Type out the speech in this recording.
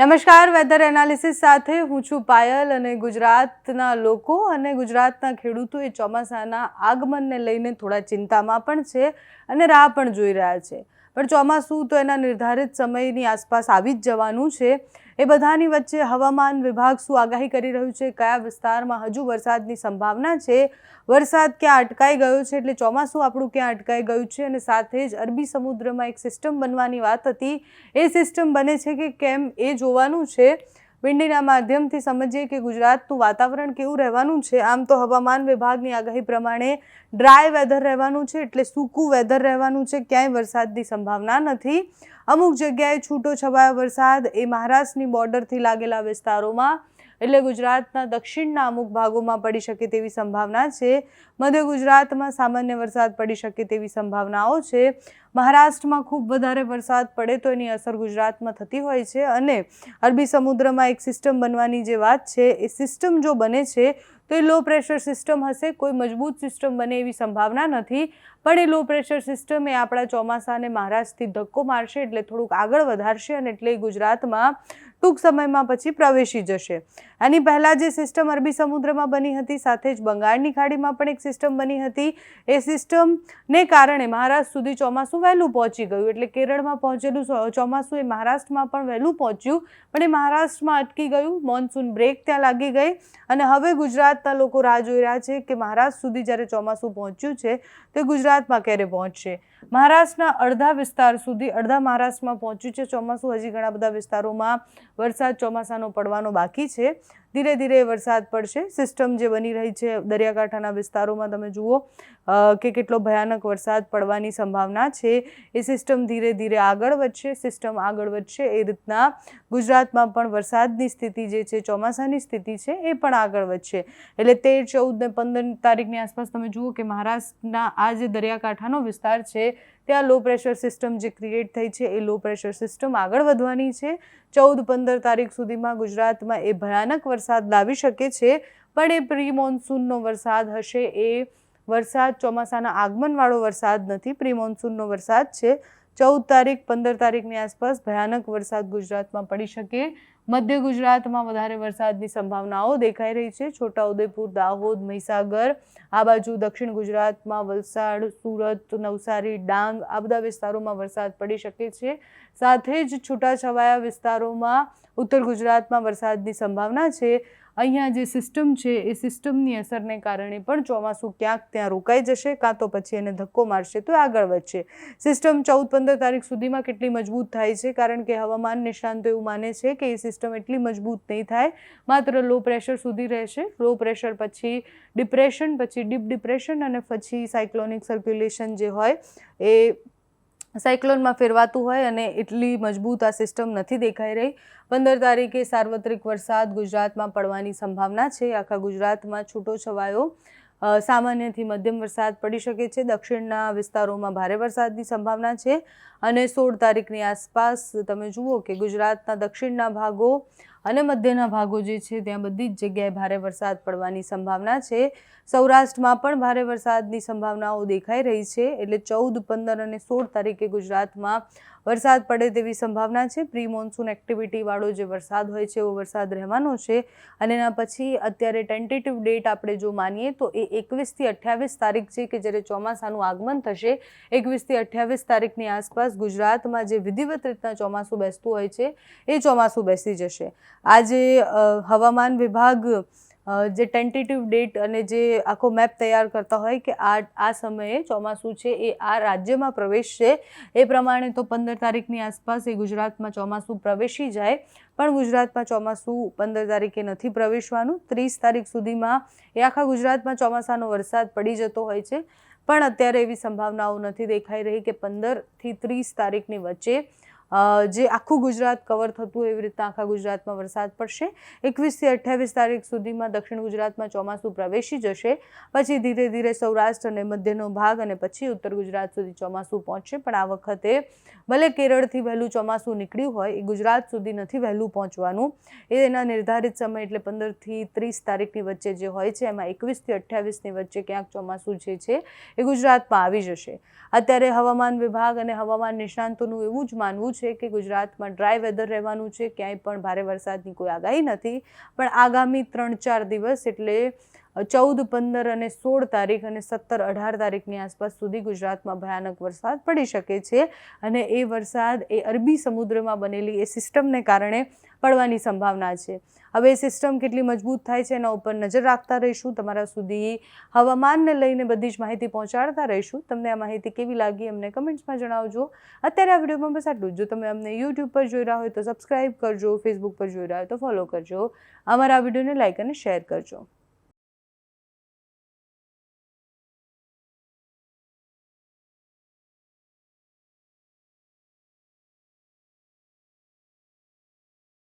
નમસ્કાર weather analysis સાથે હું છું પાયલ અને ગુજરાતના લોકો અને ગુજરાતના ખેડૂતો એ ચોમાસાના આગમનને લઈને થોડા ચિંતામાં પણ છે અને રાહ પણ જોઈ રહ્યા છે. પણ ચોમાસું તો એના નિર્ધારિત સમયની આસપાસ આવી જ જવાનું છે. એ બધાની વચ્ચે હવામાન વિભાગ શું આગાહી કરી રહ્યું છે? કયા વિસ્તારમાં હજુ વરસાદની સંભાવના છે? વરસાદ ક્યાં અટકાઈ ગયો છે? એટલે ચોમાસું આપણું ક્યાં અટકાઈ ગયું છે? અને સાથે જ અરબી સમુદ્રમાં એક સિસ્ટમ બનવાની વાત હતી. એ સિસ્ટમ બને છે કે કેમ? એ જોવાનું છે. વિંડીના માધ્યમથી સમજીએ કે ગુજરાતનું વાતાવરણ કેવું રહેવાનું છે. આમ તો હવામાન વિભાગની આગાહી પ્રમાણે ડ્રાય વેધર રહેવાનું છે એટલે સૂકું વેધર રહેવાનું છે. ક્યાંય વરસાદની સંભાવના નથી. અમુક જગ્યાએ છૂટો છવાયો વરસાદ એ મહારાષ્ટ્રની બોર્ડરથી લાગેલા વિસ્તારોમાં એટલે ગુજરાતના દક્ષિણના અમુક ભાગોમાં પડી શકે તેવી સંભાવના છે. મધ્ય ગુજરાતમાં સામાન્ય વરસાદ પડી શકે તેવી સંભાવનાઓ છે. મહારાષ્ટ્રમાં ખૂબ વધારે વરસાદ પડે તો એની અસર ગુજરાતમાં થતી હોય છે. અને અરબી સમુદ્રમાં એક સિસ્ટમ બનવાની જે વાત છે, એ સિસ્ટમ જો બને છે, તો એ લો પ્રેશર સિસ્ટમ હશે. કોઈ મજબૂત સિસ્ટમ બને એવી સંભાવના નથી. પણ એ લો પ્રેશર સિસ્ટમ એ આપણા ચોમાસાને મહારાષ્ટ્રથી ધક્કો મારશે એટલે થોડુંક આગળ વધારશે અને એટલે ગુજરાતમાં ટૂંક સમયમાં પછી પ્રવેશી જશે. આની પહેલાં જે સિસ્ટમ અરબી સમુદ્રમાં બની હતી, સાથે જ બંગાળની ખાડીમાં પણ એક સિસ્ટમ બની હતી. એ સિસ્ટમને કારણે મહારાષ્ટ્ર સુધી ચોમાસું વહેલું પહોંચી ગયું, એટલે કેરળમાં પહોંચેલું ચોમાસું એ મહારાષ્ટ્રમાં પણ વહેલું પહોંચ્યું. પણ એ મહારાષ્ટ્રમાં અટકી ગયું મોન્સૂન બ્રેક ત્યાં લાગી ગઈ. અને હવે ગુજરાતના લોકો રાહ જોઈ રહ્યા છે કે મહારાષ્ટ્ર સુધી જ્યારે ચોમાસું પહોંચ્યું છે, તે ગુજરાતમાં ક્યારે પહોંચશે? મહારાષ્ટ્રના અડધા વિસ્તાર સુધી, અડધા મહારાષ્ટ્રમાં પહોંચ્યું છે ચોમાસું, હજી ઘણા બધા વિસ્તારોમાં વરસાદ ચોમાસાનો પડવાનો બાકી છે. ધીરે ધીરે વરસાદ પડશે. સિસ્ટમ જે બની રહી છે દરિયાકાંઠાના વિસ્તારોમાં, તમે જુઓ કે કેટલો ભયાનક વરસાદ પડવાની સંભાવના છે. એ સિસ્ટમ ધીરે ધીરે આગળ વધશે. સિસ્ટમ આગળ વધશે એ રીતના ગુજરાતમાં પણ વરસાદની સ્થિતિ જે છે, ચોમાસાની સ્થિતિ છે, એ પણ આગળ વધશે. એટલે તેર, ચૌદ ને પંદર તારીખની આસપાસ તમે જુઓ કે મહારાષ્ટ્રના આ જે દરિયાકાંઠાનો વિસ્તાર છે, ત્યાં લો પ્રેશર સિસ્ટમ જે ક્રિએટ થઈ છે, એ લો પ્રેશર સિસ્ટમ આગળ વધવાની છે. ચૌદ, પંદર તારીખ સુધીમાં ગુજરાતમાં એ ભયાનક વરસાદ લાવી શકે છે, પણ એ પ્રી મોન્સૂનનો વરસાદ હશે. એ વરસાદ, ચોમાસાના આગમનવાળો વરસાદ નથી પ્રી મોન્સૂનનો વરસાદ છે. ચૌદ તારીખ, પંદર તારીખની આસપાસ ભયાનક વરસાદ ગુજરાતમાં પડી શકે. મધ્ય ગુજરાતમાં વધારે વરસાદની સંભાવનાઓ દેખાઈ રહી છે. છોટાઉદેપુર, દાહોદ, મહીસાગર, આ બાજુ દક્ષિણ ગુજરાતમાં વલસાડ, સુરત, નવસારી, ડાંગ, આ બધા વિસ્તારોમાં વરસાદ પડી શકે છે. સાથે જ છૂટાછવાયા વિસ્તારોમાં ઉત્તર ગુજરાતમાં વરસાદની સંભાવના છે. અહીંયા જે સિસ્ટમ છે, એ સિસ્ટમની અસરને કારણે પણ ચોમાસું ક્યાંક ત્યાં રોકાઈ જશે, કાં તો પછી એને ધક્કો મારશે, તો આગળ વધશે. સિસ્ટમ ચૌદ પંદર તારીખ સુધીમાં કેટલી મજબૂત થાય છે? કારણ કે હવામાન નિષ્ણાંતો એવું માને છે કે એ સિસ્ટમ એટલી મજબૂત નહીં થાય, માત્ર લો પ્રેશર સુધી રહેશે. લો પ્રેશર પછી ડિપ્રેશન પછી ડીપ ડિપ્રેશન અને પછી સાયક્લોનિક સર્ક્યુલેશન જે હોય, એ સાયક્લોનમાં ફેરવાતું હોય અને એટલી મજબૂત આ સિસ્ટમ નથી દેખાઈ રહી. પંદર તારીખે સાર્વત્રિક વરસાદ ગુજરાતમાં પડવાની સંભાવના છે. આખા ગુજરાતમાં છૂટો છવાયો સામાન્યથી મધ્યમ વરસાદ પડી શકે છે. દક્ષિણના વિસ્તારોમાં ભારે વરસાદની સંભાવના છે. અને સોળ તારીખની આસપાસ તમે જુઓ કે ગુજરાતના દક્ષિણના ભાગો અને મધ્યના ભાગો જે છે, ત્યાં બધી જ જગ્યાએ ભારે વરસાદ પડવાની સંભાવના છે. સૌરાષ્ટ્રમાં પણ ભારે વરસાદની સંભાવનાઓ દેખાઈ રહી છે. એટલે ચૌદ, પંદર અને સોળ તારીખે ગુજરાતમાં વરસાદ પડે તેવી સંભાવના છે. પ્રી મોન્સૂન એક્ટિવિટીવાળો જે વરસાદ હોય છે, એવો વરસાદ રહેવાનો છે. અને એના પછી અત્યારે ટેન્ટેટિવ ડેટ આપણે જો માનીએ તો એ એકવીસથી અઠ્યાવીસ તારીખ છે કે જ્યારે ચોમાસાનું આગમન થશે. એકવીસથી અઠ્યાવીસ તારીખની આસપાસ ગુજરાતમાં જે વિધિવત રીતના ચોમાસું બેસતું હોય છે, એ ચોમાસું બેસી જશે. આજે હવામાન વિભાગ જે ટેન્ટેટિવ ડેટ અને જે આખો મેપ તૈયાર કરતા હોય કે આ આ સમયે ચોમાસું છે, એ આ રાજ્યમાં પ્રવેશશે એ પ્રમાણે તો પંદર તારીખની આસપાસ એ ગુજરાતમાં ચોમાસું પ્રવેશી જાય, પણ ગુજરાતમાં ચોમાસું પંદર તારીખે નથી પ્રવેશવાનું. ત્રીસ તારીખ સુધીમાં એ આખા ગુજરાતમાં ચોમાસાનો વરસાદ પડી જતો હોય છે, પણ અત્યારે એવી સંભાવનાઓ નથી દેખાઈ રહી કે પંદરથી ત્રીસ તારીખની વચ્ચે જે આખું ગુજરાત કવર થતું એવી રીતના આખા ગુજરાતમાં વરસાદ પડશે. એકવીસથી અઠ્યાવીસ તારીખ સુધીમાં દક્ષિણ ગુજરાતમાં ચોમાસું પ્રવેશી જશે. પછી ધીરે ધીરે સૌરાષ્ટ્ર અને મધ્યનો ભાગ અને પછી ઉત્તર ગુજરાત સુધી ચોમાસું પહોંચશે. પણ આ વખતે ભલે કેરળથી વહેલું ચોમાસું નીકળ્યું હોય, એ ગુજરાત સુધી નથી વહેલું પહોંચવાનું. એ એના નિર્ધારિત સમય એટલે પંદરથી ત્રીસ તારીખની વચ્ચે જે હોય છે, એમાં એકવીસથી અઠ્યાવીસની વચ્ચે ક્યાંક ચોમાસું જે છે, એ ગુજરાતમાં આવી જશે. અત્યારે હવામાન વિભાગ અને હવામાન નિષ્ણાંતોનું એવું જ માનવું છે કે ગુજરાતમાં ડ્રાય વેધર રહેવાનું છે, ક્યાંય પણ ભારે વરસાદની કોઈ આગાહી નથી. પણ આગામી ત્રણ ચાર દિવસ એટલે ચૌદ, પંદર અને સોળ તારીખ અને સત્તર, અઢાર તારીખની આસપાસ સુધી ગુજરાતમાં ભયાનક વરસાદ પડી શકે છે અને એ વરસાદ એ અરબી સમુદ્રમાં બનેલી એ સિસ્ટમને કારણે પડવાની સંભાવના છે. હવે એ સિસ્ટમ કેટલી મજબૂત થાય છે એના ઉપર નજર રાખતા રહીશું. તમારા સુધી હવામાનને લઈને બધી જ માહિતી પહોંચાડતા રહીશું. તમને આ માહિતી કેવી લાગી અમને કમેન્ટ્સમાં જણાવજો. અત્યારે આ વિડીયોમાં બસ આટલું જ. તમે અમને યુટ્યુબ પર જોઈ રહ્યા હોય તો સબસ્ક્રાઈબ કરજો, ફેસબુક પર જોઈ રહ્યા હોય તો ફોલો કરજો. અમારા વિડીયોને લાઇક અને શેર કરજો.